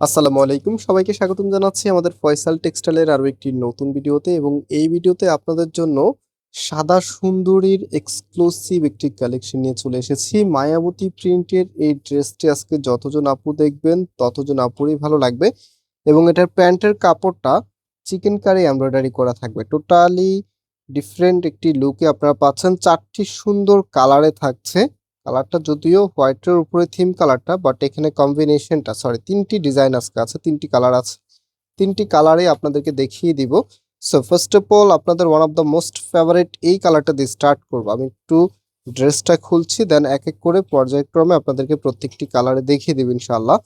আসসালামু আলাইকুম। সবাইকে স্বাগতম জানাচ্ছি আমাদের ফয়সাল টেক্সটাইলের আরও একটি নতুন ভিডিওতে এবং এই ভিডিওতে আপনাদের জন্য সাদা সুন্দরীর এক্সক্লুসিভ একটি কালেকশন নিয়ে চলে এসেছি। মায়াবতী প্রিন্টের এই ড্রেসটি আজকে যতজন আপু দেখবেন, ততজন আপুরই ভালো লাগবে এবং এটার প্যান্টের কাপড়টা চিকেন কারি এমব্রয়ডারি করা থাকবে। টোটালি ডিফারেন্ট একটি লুকে আপনারা পাচ্ছেন। চারটি সুন্দর কালারে থাকছে। কালারটা যদিও হোয়াইটের উপরে থিম কালারটা বাট এখানে কম্বিনেশনটা সরি তিনটি ডিজাইন আজকে আছে, তিনটি কালার আছে। তিনটি কালারে আপনাদেরকে দেখিয়ে দিব। সো ফার্স্ট অফ অল আপনাদের one of the most favourite এই কালারটা দিয়ে স্টার্ট করব। আমি একটু ড্রেসটা খুলছি দেন এক এক করে পর্যায়ক্রমে আপনাদেরকে প্রত্যেকটি কালারে দেখিয়ে দেব ইনশাল্লাহ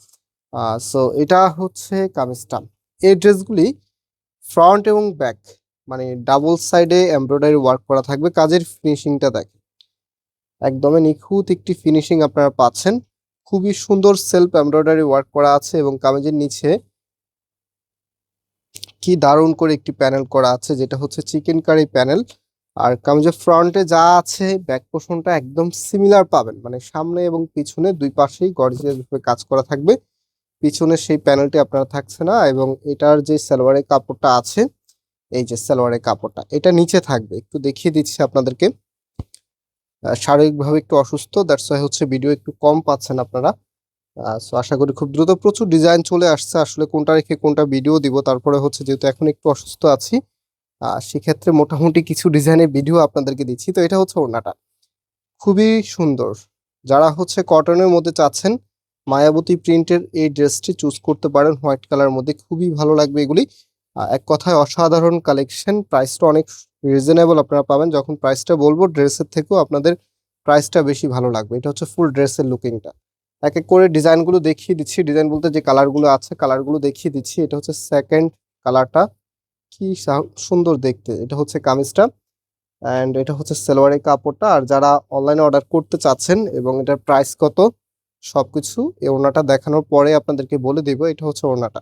সো এটা হচ্ছে কামিজটা। এই ড্রেসগুলি ফ্রন্ট এবং ব্যাক মানে ডাবল সাইডে এমব্রয়ডারি ওয়ার্ক করা থাকবে, কাজের ফিনিশিংটা দেখেন। একদমই নিখুঁত একটি ফিনিশিং আপনারা পাচ্ছেন। খুবই সুন্দর সেলফ এমব্রয়ডারি ওয়ার্ক করা আছে এবং কামিজের নিচে কি দারুণ করে একটি প্যানেল করা আছে, যেটা হচ্ছে চিকেন কারি প্যানেল আর কামিজের ফ্রন্টে যা আছে ব্যাক পোর্শনটা একদম সিমিলার পাবেন। মানে সামনে এবং পিছনে দুই পাশেই গর্জিয়াস ভাবে কাজ করা থাকবে। পিছনে সেই প্যানেলটি আপনারা থাকছে না এবং এটার যে সালোয়ারের কাপড়টা আছে, এই যে সালোয়ারের কাপড়টা, এটা নিচে থাকবে। একটু দেখিয়ে দিচ্ছি আপনাদেরকে। শারীরিকভাবে একটু অসুস্থ দ্যাটস ওয়াই হচ্ছে ভিডিও একটু কম পাচ্ছেন আপনারা। সো আশা করি খুব দ্রুত প্রচুর ডিজাইন চলে আসছে, আসলে কোনটা রেখে কোনটা ভিডিও দিব, তারপরে হচ্ছে যেহেতু এখন একটু অসুস্থ আছি সেক্ষেত্রে মোটামুটি কিছু ডিজাইনের ভিডিও আপনাদেরকে দিচ্ছি। তো এটা হচ্ছে ওড়নাটা। খুবই সুন্দর। যারা হচ্ছে কটনের মধ্যে চাচ্ছেন, মায়াবতী প্রিন্টের এই ড্রেসটি চুজ করতে পারেন হোয়াইট কালার মধ্যে। খুবই ভালো লাগবে এগুলি। এক কথায় অসাধারণ কালেকশন প্রাইসটা অনেক রিজনেবল আপনারা পাবেন। যখন প্রাইসটা বলব, ড্রেসের থেকেও আপনাদের প্রাইসটা বেশি ভালো লাগবে। এটা হচ্ছে ফুল ড্রেসের লুকিংটা এক এক করে ডিজাইনগুলো দেখিয়ে দিচ্ছি। ডিজাইন বলতে যে কালারগুলো আছে কালারগুলো দেখিয়ে দিচ্ছি। এটা হচ্ছে সেকেন্ড কালারটা কি সুন্দর দেখতে। এটা হচ্ছে কামিজটা। অ্যান্ড এটা হচ্ছে সালোয়ারের কাপড়টা। আর যারা অনলাইনে অর্ডার করতে চাচ্ছেন এবং এটার প্রাইস কত, সবকিছু এই ওড়নাটা দেখানোর পরে আপনাদেরকে বলে দিব। এটা হচ্ছে ওড়নাটা।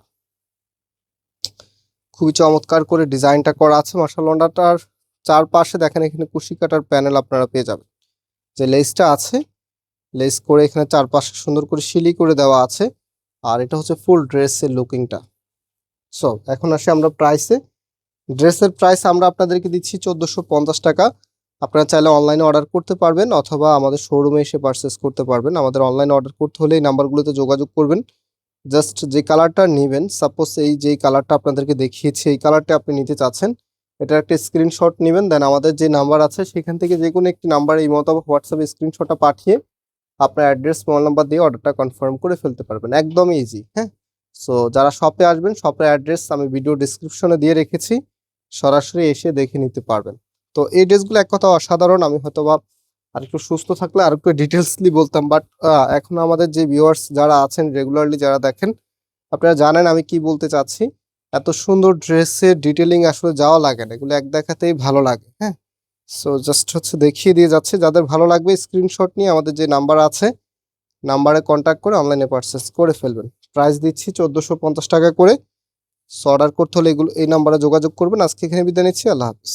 খুবই চমৎকার করে ডিজাইনটা করা আছে। মার্শাল ওড়নাটার চারপাশে দেখেন এখানে কুশি কাটার প্যানেল আপনারা পেয়ে যাবেন। যে লেসটা আছে, লেস করে এখানে চারপাশে সুন্দর করে সিলি করে দেওয়া আছে। আর এটা হচ্ছে ফুল ড্রেসের লুকিংটা। সো, এখন আসি আমরা প্রাইসে। ড্রেসের প্রাইস আমরা আপনাদেরকে দিচ্ছি চোদ্দোশো পঞ্চাশ টাকা। আপনারা চাইলে অনলাইনে অর্ডার করতে পারবেন অথবা আমাদের শোরুমে এসে পারচেস করতে পারবেন। আমাদের অনলাইনে অর্ডার করতে হলে এই নাম্বারগুলোতে যোগাযোগ করবেন। জাস্ট যে কালারটা নেবেন সাপোজ এই যে কালারটা আপনাদেরকে দেখিয়েছি, এই কালারটা আপনি নিতে চাচ্ছেন এটা একটা স্ক্রিনশট নেবেন দেন আমাদের যে নাম্বার আছে সেখান থেকে যে কোনো একটি নাম্বার এই মতো হোয়াটসঅ্যাপে স্ক্রিনশটটা পাঠিয়ে আপনার অ্যাড্রেস মোবাইল নাম্বার দিয়ে অর্ডারটা কনফার্ম করে ফেলতে পারবেন একদমই ইজি হ্যাঁ? সো যারা শপে আসবেন শপের অ্যাড্রেস আমি ভিডিও ডিসক্রিপশনে দিয়ে রেখেছি, সরাসরি এসে দেখে নিতে পারবেন। তো এই ড্রেসগুলো এক কথা অসাধারণ, আমি হয়তো বা আর একটু সুস্থ থাকলে আর একটু ডিটেলসলি বলতাম বাট এখন আমাদের যে ভিউয়ার্স যারা আছেন রেগুলারলি যারা দেখেন, আপনারা জানেন আমি কি বলতে চাচ্ছি। এত সুন্দর ড্রেসের ডিটেলিং আসলে যাওয়া লাগে না, এগুলো এক দেখাতেই ভালো লাগে হ্যাঁ? সো জাস্ট হচ্ছে দেখিয়ে দিয়ে যাচ্ছে, যাদের ভালো লাগবে স্ক্রিনশট নিয়ে আমাদের যে নাম্বার আছে নাম্বারে কন্ট্যাক্ট করে অনলাইনে পারচেস করে ফেলবেন। প্রাইস দিচ্ছি চোদ্দোশো পঞ্চাশ টাকা করে। সো অর্ডার করতে হলে এগুলো, এই নাম্বারে যোগাযোগ করবেন। আজকে এখানে বিদায় নিচ্ছি, আল্লাহ হাফিজ।